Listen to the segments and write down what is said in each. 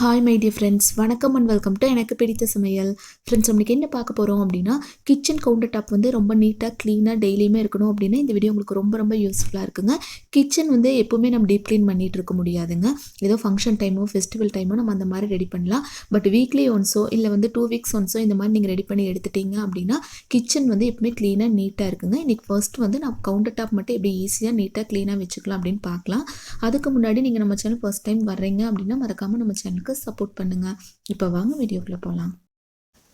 Hi my dear friends வணக்கம் and welcome to எனக்கு பிடித்த சமையல். ஃப்ரெண்ட்ஸ் நம்மளுக்கு என்ன பார்க்க போகிறோம் அப்படின்னா கிச்சன் கவுண்டர் டாப் வந்து ரொம்ப நீட்டாக க்ளீனாக டெய்லியுமே இருக்கணும் அப்படின்னா இந்த வீடியோ உங்களுக்கு ரொம்ப ரொம்ப யூஸ்ஃபுல்லாக இருக்குங்க. கிச்சன் வந்து எப்போவுமே நம்ம டீப் க்ளீன் பண்ணிகிட்டு இருக்க முடியாதுங்க. ஏதோ ஃபங்க்ஷன் டைமோ ஃபெஸ்டிவல் டைமோ நம்ம அந்த மாதிரி ரெடி பண்ணலாம். பட் வீக்லி ஒன்ஸோ இல்லை வந்து டூ வீக்ஸ் ஒன்ஸோ இந்த மாதிரி நீங்கள் ரெடி பண்ணி எடுத்துட்டீங்க அப்படின்னா கிச்சன் வந்து எப்பவுமே க்ளீனாக நீட்டாக இருக்குங்க. இன்றைக்கி ஃபர்ஸ்ட் வந்து நான் கவுண்டர் டாப் மட்டும் எப்படி ஈஸியாக நீட்டாக க்ளீனாக வச்சுக்கலாம் அப்படின்னு பார்க்கலாம். அதுக்கு முன்னாடி நீங்கள் நம்ம சேனல் ஃபர்ஸ்ட் டைம் வர்றீங்க அப்படின்னா மறக்காமல் நம்ம சேனலுக்கு சப்போர்ட் பண்ணுங்கள் இப்போ வாங்க வீடியோக்குள்ளே போகலாம்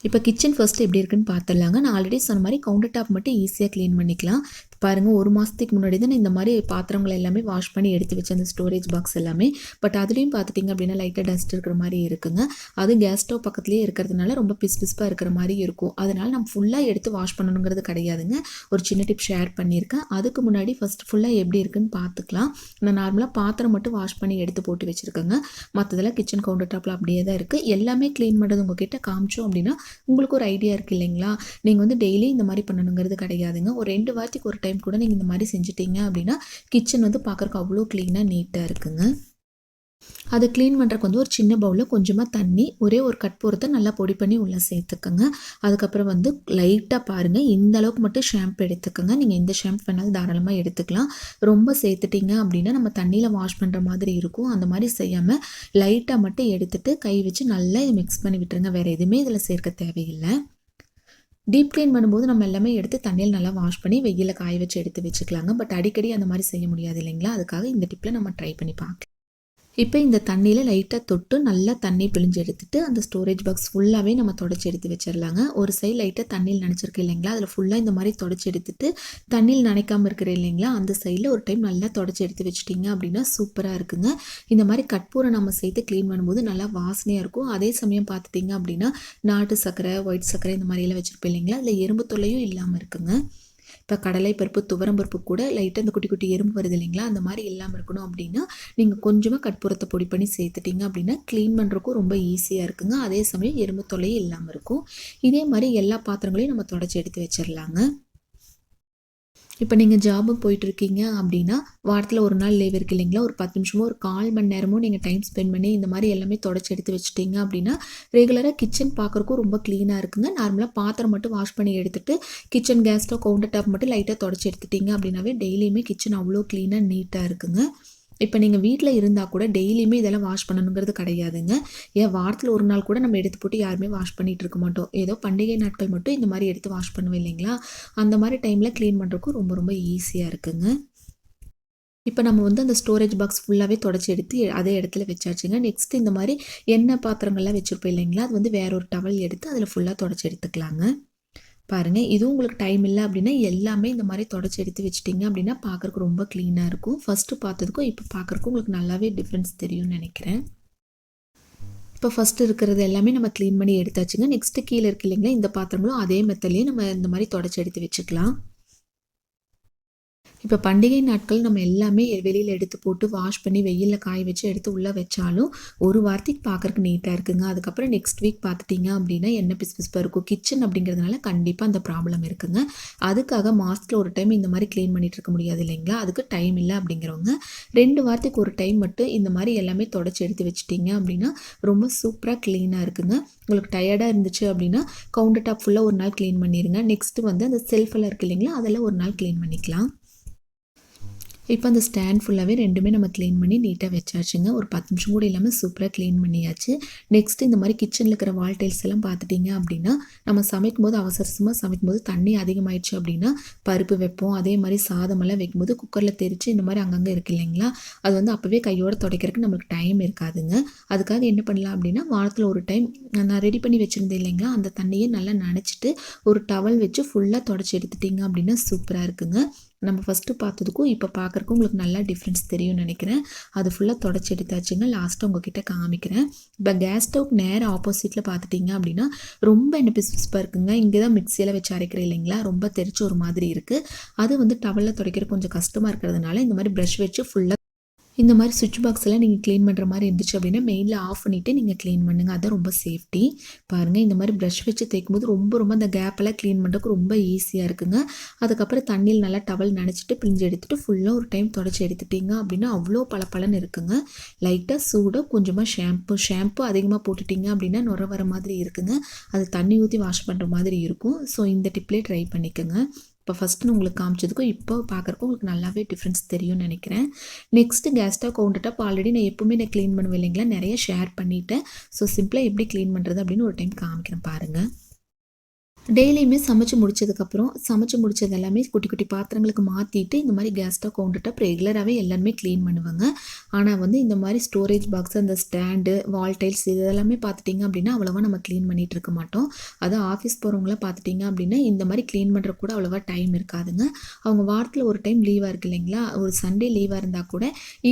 இப்போ கிச்சன் ஃபர்ஸ்ட் எப்படி இருக்குன்னு பார்த்துடலாங்க நான் ஆல்ரெடி சொன்ன மாதிரி கவுண்டர் டாப் மட்டும் ஈஸியாக க்ளீன் பண்ணிக்கலாம். பாருங்கள் ஒரு மாதத்துக்கு முன்னாடி தான் நான் இந்த மாதிரி பாத்திரங்களை எல்லாமே வாஷ் பண்ணி எடுத்து வச்சேன் அந்த ஸ்டோரேஜ் பாக்ஸ் எல்லாமே. பட் அதுலேயும் பார்த்துட்டிங்க அப்படின்னா லைட்டாக டஸ்ட் இருக்கிற மாதிரி இருக்குங்க. அது கேஸ் ஸ்டவ் பக்கத்துலேயே இருக்கிறதுனால ரொம்ப பிஸ் பிஸ்பாக இருக்கிற மாதிரி இருக்கும். அதனால் நம்ம ஃபுல்லாக எடுத்து வாஷ் பண்ணணுங்கிறது கிடையாதுங்க. ஒரு சின்ன டிப் ஷேர் பண்ணியிருக்கேன். அதுக்கு முன்னாடி ஃபஸ்ட் ஃபுல்லாக எப்படி இருக்குன்னு பார்த்துக்கலாம் நான் நார்மலாக பாத்திரம் மட்டும் வாஷ் பண்ணி எடுத்து போட்டு வச்சுருக்கேங்க. மற்றதெல்லாம் கிச்சன் கவுண்டர் டாப்பில் அப்படியே தான் இருக்குது எல்லாமே க்ளீன் பண்ணுறது உங்ககிட்ட காமிச்சோம் அப்படின்னா உங்களுக்கு ஒரு ஐடியா இருக்குது இல்லைங்களா? நீங்கள் வந்து டெய்லி இந்த மாதிரி பண்ணணுங்கிறது கிடையாதுங்க. ஒரு ரெண்டு வாரத்துக்கு ஒரு டைம் கூட நீங்கள் இந்த மாதிரி செஞ்சுட்டீங்க அப்படின்னா கிச்சன் வந்து பார்க்குறக்கு அவ்வளோ க்ளீனாக நீட்டாக இருக்குங்க. அதை க்ளீன் பண்ணுறக்கு வந்து ஒரு சின்ன பவுலில் கொஞ்சமாக தண்ணி ஒரே ஒரு கட்பூரத்தை நல்லா பொடி பண்ணி உள்ளே சேர்த்துக்கோங்க. அதுக்கப்புறம் வந்து லைட்டாக பாருங்கள் இந்த அளவுக்கு மட்டும் ஷாம்பு எடுத்துக்கோங்க. நீங்கள் எந்த ஷாம்பு வேணாலும் தாராளமாக எடுத்துக்கலாம். ரொம்ப சேர்த்துட்டிங்க அப்படின்னா நம்ம தண்ணியில் வாஷ் பண்ணுற மாதிரி இருக்கும். அந்த மாதிரி செய்யாமல் லைட்டாக மட்டும் எடுத்துகிட்டு கை வச்சு நல்லா மிக்ஸ் பண்ணி விட்டுருங்க. வேறு எதுவுமே இதில் சேர்க்க தேவையில்லை. டீப் க்ளீன் பண்ணும்போது நம்ம எல்லாமே எடுத்து தண்ணியில் நல்லா வாஷ் பண்ணி வெயிலில் காய வச்சு எடுத்து வச்சுக்கலாங்க. பட் அடிக்கடி அந்த மாதிரி செய்ய முடியாது இல்லைங்களா? அதுக்காக இந்த டிப்பில் நம்ம ட்ரை பண்ணி பார்க்கலாம் இப்போ இந்த தண்ணியில் லைட்டாக தொட்டு நல்லா தண்ணி பிழிஞ்சு எடுத்துட்டு அந்த ஸ்டோரேஜ் பாக்ஸ் ஃபுல்லாகவே நம்ம தொடச்சி எடுத்து வச்சிடலாங்க. ஒரு சைடு லைட்டாக தண்ணியில் நினச்சிருக்கு இல்லைங்களா? அதில் ஃபுல்லாக இந்த மாதிரி தொடச்சி எடுத்துட்டு தண்ணியில் நினைக்காம இருக்கிற இல்லைங்களா? அந்த சைடில் ஒரு டைம் நல்லா தொடச்சி எடுத்து வச்சிட்டிங்க அப்படின்னா சூப்பராக இருக்குங்க. இந்த மாதிரி கட்பூரை நம்ம சேர்த்து க்ளீன் பண்ணும்போது நல்லா வாசனையாக இருக்கும். அதே சமயம் பார்த்துட்டிங்க அப்படின்னா நாட்டு சர்க்கரை ஒயிட் சர்க்கரை இந்த மாதிரியெல்லாம் வச்சுருப்போம் இல்லைங்களா? அதில் எறும்பு தொல்லையும் இல்லாமல் இருக்குங்க. இப்போ கடலை பருப்பு துவரம் பருப்பு கூட லைட்டாக அந்த குட்டி குட்டி எறும்பு வருது இல்லைங்களா? அந்த மாதிரி இல்லாமல் இருக்கணும் அப்படின்னா நீங்கள் கொஞ்சமாக கட்புரத்தை பொடி பண்ணி சேர்த்துட்டிங்க அப்படின்னா க்ளீன் பண்ணுறக்கும் ரொம்ப ஈஸியாக இருக்குங்க. அதே சமயம் எறும்பு தொல்லையும் இல்லாமல் இருக்கும். இதே மாதிரி எல்லா பாத்திரங்களையும் நம்ம தொடச்சி எடுத்து வச்சிடலாங்க இப்போ நீங்கள் ஜாபுக்கு போயிட்டுருக்கீங்க அப்படின்னா வாரத்தில் ஒரு நாள் லீவ் இருக்கு இல்லைங்களா? ஒரு பத்து நிமிஷமோ ஒரு கால் மணி நேரமும் நீங்கள் டைம் ஸ்பெண்ட் பண்ணி இந்த மாதிரி எல்லாமே தொடச்சி எடுத்து வச்சுட்டீங்க அப்படின்னா ரெகுலராக கிச்சன் பார்க்குறக்கும் ரொம்ப க்ளீனாக இருக்குங்க. நார்மலாக பாத்திரம் மட்டும் வாஷ் பண்ணி எடுத்துகிட்டு kitchen gas stove counter top மட்டும் லைட்டாக தொடச்சி எடுத்துட்டீங்க அப்படின்னாவே டெய்லியுமே கிச்சன் அவ்வளோ க்ளீனாக நீட்டாக இருக்குங்க. இப்போ நீங்கள் வீட்டில் இருந்தால் கூட டெய்லியுமே இதெல்லாம் வாஷ் பண்ணணுங்கிறது கிடையாதுங்க. ஏன் வாரத்தில் ஒரு நாள் கூட நம்ம எடுத்து போட்டு யாருமே வாஷ் பண்ணிகிட்டு இருக்க மாட்டோம். ஏதோ பண்டிகை நாட்கள் மட்டும் இந்த மாதிரி எடுத்து வாஷ் பண்ணுவோம் இல்லைங்களா? அந்த மாதிரி டைமில் க்ளீன் பண்ணுறதுக்கும் ரொம்ப ரொம்ப ஈஸியாக இருக்குங்க. இப்போ நம்ம வந்து அந்த ஸ்டோரேஜ் பாக்ஸ் ஃபுல்லாகவே தொடச்சி எடுத்து அதே இடத்துல வச்சாச்சுங்க. நெக்ஸ்ட் இந்த மாதிரி எண்ணெய் பாத்திரங்கள்லாம் வச்சுருப்போம் இல்லைங்களா? அது வந்து வேற ஒரு டவல் எடுத்து அதில் ஃபுல்லாக தொடச்சி எடுத்துக்கலாங்க. பாருங்கள் இதுவும் உங்களுக்கு டைம் இல்லை அப்படின்னா எல்லாமே இந்த மாதிரி தொடச்சி எடுத்து வச்சிட்டிங்க அப்படின்னா பார்க்குறக்கு ரொம்ப க்ளீனாக இருக்கும். ஃபஸ்ட்டு பார்த்ததுக்கும் இப்போ பார்க்குறக்கும் உங்களுக்கு நல்லாவே டிஃப்ரென்ஸ் தெரியும்னு நினைக்கிறேன். இப்போ ஃபஸ்ட்டு இருக்கிறது எல்லாமே நம்ம க்ளீன் பண்ணி எடுத்தாச்சுங்க. நெக்ஸ்ட்டு கீழே இருக்கு இல்லைங்களா இந்த பாத்திரங்களும் அதே மெத்தட்லேயே நம்ம இந்த மாதிரி தொடச்சி எடுத்து வச்சுக்கலாம். இப்போ பண்டிகை நாட்கள் நம்ம எல்லாமே வெளியில் எடுத்து போட்டு வாஷ் பண்ணி வெயிலில் காய வச்சு எடுத்து உள்ளே வச்சாலும் ஒரு வாரத்துக்கு பார்க்குறக்கு நீட்டாக இருக்குங்க. அதுக்கப்புறம் நெக்ஸ்ட் வீக் பார்த்துட்டிங்க அப்படின்னா என்ன பிஸ் பிஸ்பாக இருக்கும். கிச்சன் அப்படிங்கிறதுனால கண்டிப்பாக அந்த ப்ராப்ளம் இருக்குங்க. அதுக்காக மாதத்தில் ஒரு டைம் இந்த மாதிரி க்ளீன் பண்ணிகிட்டு இருக்க முடியாது இல்லைங்களா? அதுக்கு டைம் இல்லை அப்படிங்கிறவங்க ரெண்டு வாரத்துக்கு ஒரு டைம் மட்டும் இந்த மாதிரி எல்லாமே தொடச்சி எடுத்து வச்சுட்டிங்க அப்படின்னா ரொம்ப சூப்பராக க்ளீனாக இருக்குங்க. உங்களுக்கு டயர்டாக இருந்துச்சு அப்படின்னா கவுண்டர் டாப் ஃபுல்லாக ஒரு நாள் க்ளீன் பண்ணிடுங்க நெக்ஸ்ட்டு வந்து அந்த செல்ஃபெல்லாம் இருக்குது இல்லைங்களா? அதெல்லாம் ஒரு நாள் க்ளீன் பண்ணிக்கலாம். இப்போ அந்த ஸ்டாண்ட் ஃபுல்லாகவே ரெண்டுமே நம்ம க்ளீன் பண்ணி நீட்டாக வச்சாச்சுங்க. ஒரு பத்து நிமிஷம் கூட இல்லாமல் சூப்பராக க்ளீன் பண்ணியாச்சு. நெக்ஸ்ட் இந்த மாதிரி கிச்சனில் இருக்கிற வால் டைல்ஸ் எல்லாம் பார்த்துட்டிங்க அப்படின்னா நம்ம சமைக்கும் போது அவசரமாக சமைக்கும் போது தண்ணி அதிகமாயிடுச்சு அப்படின்னா பருப்பு வைப்போம். அதே மாதிரி சாதமெல்லாம் வைக்கும்போது குக்கரில் தெரித்து இந்த மாதிரி அங்கங்கே இருக்கு இல்லைங்களா? அது வந்து அப்போவே கையோடு துடைக்கிறதுக்கு நம்மளுக்கு டைம் இருக்காதுங்க. அதுக்காக என்ன பண்ணலாம் அப்படின்னா வாரத்தில் ஒரு டைம் நான் ரெடி பண்ணி வச்சுருந்தேன் இல்லைங்களா? அந்த தண்ணியை நல்லா நினச்சிட்டு ஒரு டவல் வச்சு ஃபுல்லாக தொடச்சி எடுத்துட்டிங்க அப்படின்னா சூப்பராக இருக்குங்க. நம்ம ஃபஸ்ட்டு பார்த்ததுக்கும் இப்போ பார்க்குறக்கும் உங்களுக்கு நல்லா டிஃப்ரென்ஸ் தெரியும்னு நினைக்கிறேன். அது ஃபுல்லாக தொடச்சி எடுத்தாச்சுங்க. லாஸ்ட்டாக உங்ககிட்ட காமிக்கிறேன். இப்போ கேஸ் ஸ்டவ்க்கு நேராக ஆப்போசிட்டில் பார்த்துட்டிங்க அப்படின்னா ரொம்ப என்ன பிஸ்பிஸ்பாக இருக்குங்க. இங்கே தான் மிக்சியில் வச்சு அரைக்கிறேன் இல்லைங்களா? ரொம்ப தெரிச்ச ஒரு மாதிரி இருக்குது அது வந்து டவலில் துடைக்கிற கொஞ்சம் கஷ்டமாக இருக்கிறதுனால இந்த மாதிரி ப்ரஷ் வச்சு ஃபுல்லாக இந்த மாதிரி சுவிட்ச் பாக்ஸ்லாம் நீங்கள் க்ளீன் பண்ணுற மாதிரி இருந்துச்சு அப்படின்னா மெயினில் ஆஃப் பண்ணிவிட்டு நீங்கள் க்ளீன் பண்ணுங்கள் அதான் ரொம்ப சேஃப்டி பாருங்கள் இந்த மாதிரி ப்ரஷ் வச்சு தேய்க்கும் போது ரொம்ப ரொம்ப அந்த கேப்பெல்லாம் க்ளீன் பண்ணுறதுக்கு ரொம்ப ஈஸியாக இருக்குங்க. அதுக்கப்புறம் தண்ணியில் நல்லா டவல் நினச்சிட்டு பிழிஞ்சு எடுத்துகிட்டு ஃபுல்லாக ஒரு டைம் தொடச்சி எடுத்துட்டீங்க அப்படின்னா அவ்வளோ பளபளன்னு இருக்குங்க. லைட்டாக சூடாக கொஞ்சமாக ஷாம்பு ஷாம்பு அதிகமாக போட்டுட்டிங்க அப்படின்னா நுர வர மாதிரி இருக்குங்க. அது தண்ணி ஊற்றி வாஷ் பண்ணுற மாதிரி இருக்கும். ஸோ இந்த டிப்லேயே ட்ரை பண்ணிக்கோங்க. இப்போ ஃபஸ்ட்டு உங்களுக்கு காமிச்சதுக்கும் இப்போ பார்க்குறக்கும் உங்களுக்கு நல்லாவே டிஃப்ரென்ஸ் தெரியும்னு நினைக்கிறேன். Next gas stove counter top already நான் எப்பவுமே நான் க்ளீன் பண்ணுவேன் இல்லைங்களா? நிறைய ஷேர் பண்ணிவிட்டேன் ஸோ சிம்பிளாக எப்படி க்ளீன் பண்ணுறது அப்படின்னு ஒரு டைம் காமிக்கிறேன் பாருங்கள் டெய்லியுமே சமைச்சு முடிச்சதுக்கப்புறம் சமைச்சு முடிச்சது எல்லாமே குட்டி குட்டி பாத்திரங்களுக்கு மாற்றிட்டு இந்த மாதிரி கேஸ் ஸ்டவ் கவுண்டர் டாப் ரெகுலராகவே எல்லாருமே க்ளீன் பண்ணுவாங்க. ஆனால் வந்து இந்த மாதிரி ஸ்டோரேஜ் பாக்ஸ் அந்த ஸ்டாண்டு வால் டைல்ஸ் இது எல்லாமே பார்த்துட்டிங்க அப்படின்னா அவ்வளோவா நம்ம க்ளீன் பண்ணிகிட்டு இருக்க மாட்டோம். அதுவும் ஆஃபீஸ் போகிறவங்களாம் பார்த்துட்டிங்க அப்படின்னா இந்த மாதிரி க்ளீன் பண்ணுற கூட அவ்வளோவா டைம் இருக்காதுங்க. அவங்க வாரத்தில் ஒரு டைம் லீவாக இருக்குது இல்லைங்களா? ஒரு சண்டே லீவாக இருந்தால் கூட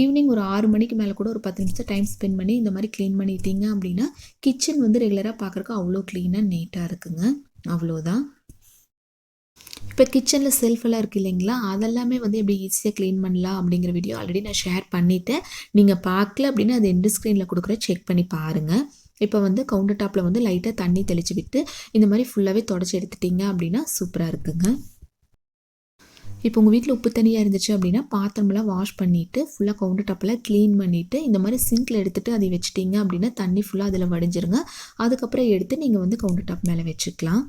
ஈவினிங் ஒரு ஆறு மணிக்கு மேலே கூட ஒரு பத்து நிமிஷம் டைம் ஸ்பெண்ட் பண்ணி இந்த மாதிரி க்ளீன் பண்ணிட்டீங்க அப்படின்னா கிச்சன் வந்து ரெகுலராக பார்க்குறக்கு அவ்வளோ க்ளீனாக நீட்டாக இருக்குங்க. அவ்வளோதான் இப்போ கிச்சனில் செல்ஃபெல்லாம் இருக்குது இல்லைங்களா? அதெல்லாமே வந்து எப்படி ஈஸியாக க்ளீன் பண்ணலாம் அப்படிங்கிற வீடியோ ஆல்ரெடி நான் ஷேர் பண்ணிவிட்டேன் நீங்கள் பார்க்கல அப்படின்னா அது எண்டு ஸ்க்ரீனில் கொடுக்குற செக் பண்ணி பாருங்கள் இப்போ வந்து கவுண்டர் டாப்பில் வந்து லைட்டாக தண்ணி தெளித்து விட்டு இந்த மாதிரி ஃபுல்லாகவே தொடச்சி எடுத்துட்டிங்க அப்படின்னா சூப்பராக இருக்குங்க. இப்போ உங்கள் வீட்டில் உப்பு தனியாக இருந்துச்சு அப்படின்னா பாத்திரமெல்லாம் வாஷ் பண்ணிவிட்டு ஃபுல்லாக கவுண்டர் டாப்பில் க்ளீன் பண்ணிவிட்டு இந்த மாதிரி சிங்கில் எடுத்துகிட்டு அதை வச்சுட்டிங்க அப்படின்னா தண்ணி ஃபுல்லாக அதில் வடிஞ்சிருங்க. அதுக்கப்புறம் எடுத்து நீங்கள் வந்து கவுண்டர் டாப் மேலே வச்சுக்கலாம்.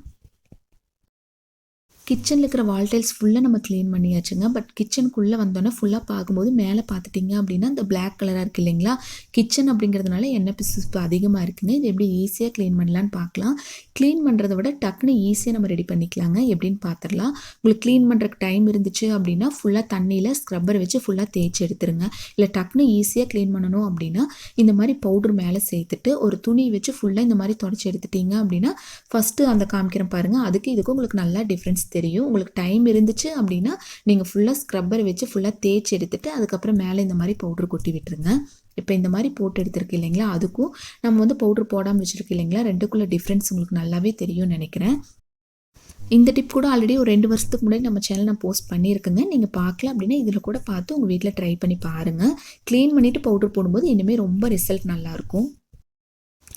கிச்சனில் இருக்கிற வால் டைல்ஸ் ஃபுல்லாக நம்ம க்ளீன் பண்ணியாச்சுங்க. பட் கிச்சனுக்குள்ளே வந்தோன்னே ஃபுல்லாக பார்க்கும்போது மேலே பார்த்துட்டிங்க அப்படின்னா இந்த பிளாக் கலராக இருக்குது இல்லைங்களா? கிச்சன் அப்படிங்கிறதுனால எண்ணெய் பிசுப்பு அதிகமாக இருக்குங்க இது எப்படி ஈஸியாக க்ளீன் பண்ணலான்னு பார்க்கலாம். க்ளீன் பண்ணுறத விட டக்குன்னு ஈஸியாக நம்ம ரெடி பண்ணிக்கலாங்க. எப்படின்னு பார்த்துடலாம். உங்களுக்கு க்ளீன் பண்ணுறக்கு டைம் இருந்துச்சு அப்படின்னா ஃபுல்லாக தண்ணியில் ஸ்க்ரப்பர் வச்சு ஃபுல்லாக தேய்ச்சி எடுத்துருங்க. இல்லை டக்குன்னு ஈஸியாக க்ளீன் பண்ணணும் அப்படின்னா இந்த மாதிரி பவுடர் மேலே சேர்த்துட்டு ஒரு துணி வச்சு ஃபுல்லாக இந்த மாதிரி தொடச்சி எடுத்துட்டிங்க அப்படின்னா ஃபஸ்ட்டு அந்த காமிக்கிறேன் பாருங்கள் அதுக்கு இதுக்கும் உங்களுக்கு நல்லா டிஃப்ரென்ஸ் தெரியும். உங்களுக்கு டைம் இருந்துச்சு அப்படின்னா நீங்கள் ஃபுல்லாக ஸ்க்ரப்பர் வச்சு ஃபுல்லாக தேய்ச்சி எடுத்துகிட்டு அதுக்கப்புறம் மேலே இந்த மாதிரி பவுட்ரு கொட்டி விட்டுருங்க. இப்போ இந்த மாதிரி போட்டு எடுத்துருக்கு இல்லைங்களா அதுக்கும் நம்ம வந்து பவுட்ரு போடாமல் வச்சுருக்கு இல்லைங்களா ரெண்டுக்குள்ளே டிஃப்ரென்ஸ் உங்களுக்கு நல்லாவே தெரியும்னு நினைக்கிறேன். இந்த டிப் கூட ஆல்ரெடி ஒரு ரெண்டு வருஷத்துக்கு முன்னாடி நம்ம சேனல் நான் போஸ்ட் பண்ணியிருக்கேங்க. நீங்கள் பார்க்கல அப்படின்னா இதில் கூட பார்த்து உங்கள் வீட்டில் ட்ரை பண்ணி பாருங்கள் க்ளீன் பண்ணிவிட்டு பவுடர் போடும்போது இனிமேல் ரொம்ப ரிசல்ட் நல்லாயிருக்கும்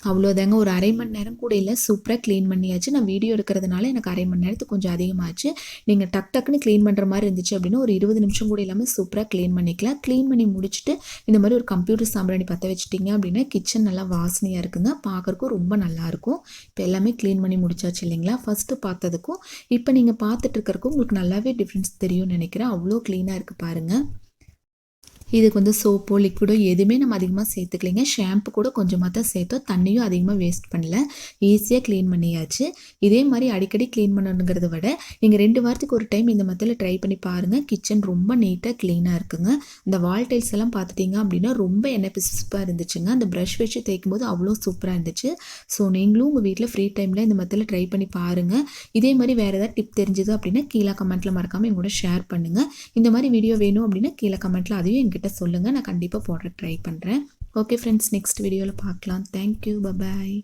அவ்வளோதாங்க ஒரு அரை மணி நேரம் கூட இல்லை. சூப்பராக க்ளீன் பண்ணியாச்சு. நான் வீடியோ எடுக்கிறதுனால எனக்கு அரை மணி நேரத்துக்கு கொஞ்சம் அதிகமாச்சு. நீங்கள் டக் டக்குன்னு க்ளீன் பண்ணுற மாதிரி இருந்துச்சு அப்படின்னா ஒரு இருபது நிமிஷம் கூட இல்லாமல் சூப்பராக க்ளீன் பண்ணிக்கலாம். க்ளீன் பண்ணி முடிச்சுட்டு இந்த மாதிரி ஒரு கம்ப்யூட்டர் சாம்பிராணி பற்ற வச்சுட்டிங்க அப்படின்னா கிச்சன் நல்லா வாசனையாக இருக்குங்க. பார்க்குறக்கும் ரொம்ப நல்லாயிருக்கும் இப்போ எல்லாமே க்ளீன் பண்ணி முடிச்சாச்சு இல்லைங்களா? ஃபஸ்ட்டு பார்த்ததுக்கும் இப்போ நீங்கள் பார்த்துட்டு இருக்கிறக்கும் உங்களுக்கு நல்லாவே டிஃப்ரென்ஸ் தெரியும்னு நினைக்கிறேன். அவ்வளோ க்ளீனாக இருக்குது பாருங்கள் இதுக்கு வந்து சோப்போ லிக்விடோ எதுவுமே நம்ம அதிகமாக சேர்த்துக்கலைங்க. ஷாம்பு கூட கொஞ்சமாக தான் சேர்த்தோம். தண்ணியும் அதிகமாக வேஸ்ட் பண்ணல. ஈஸியாக க்ளீன் பண்ணியாச்சு. இதே மாதிரி அடிக்கடி க்ளீன் பண்ணணுங்கிறத விட நீங்கள் ரெண்டு வாரத்துக்கு ஒரு டைம் இந்த மத்தியில் ட்ரை பண்ணி பாருங்கள் கிச்சன் ரொம்ப நீட்டாக க்ளீனாக இருக்குங்க. இந்த வால் டைல்ஸ் எல்லாம் பார்த்துட்டிங்க அப்படின்னா ரொம்ப எண்ணெய் பிசுப்பாக இருந்துச்சுங்க. அந்த ப்ரஷ் வச்சு தேய்க்கும் போது அவ்வளோ சூப்பராக இருந்துச்சு. ஸோ நீங்களும் உங்கள் வீட்டில் ஃப்ரீ டைமில் இந்த மத்தியில் ட்ரை பண்ணி பாருங்கள் இதே மாதிரி வேறு ஏதாவது டிப் தெரிஞ்சது அப்படின்னா கீழே கமெண்ட்டில் மறக்காமல் எங்கூட ஷேர் பண்ணுங்கள் இந்த மாதிரி வீடியோ வேணும் அப்படின்னா கீழே கமெண்ட்டில் அதையும் என்கிட்ட கிட்ட சொல்லுங்கள் நான் கண்டிப்பாக போடுற ட்ரை பண்ணுறேன் ஓகே ஃப்ரெண்ட்ஸ் நெக்ஸ்ட் வீடியோவில் பார்க்கலாம். Thank you bye bye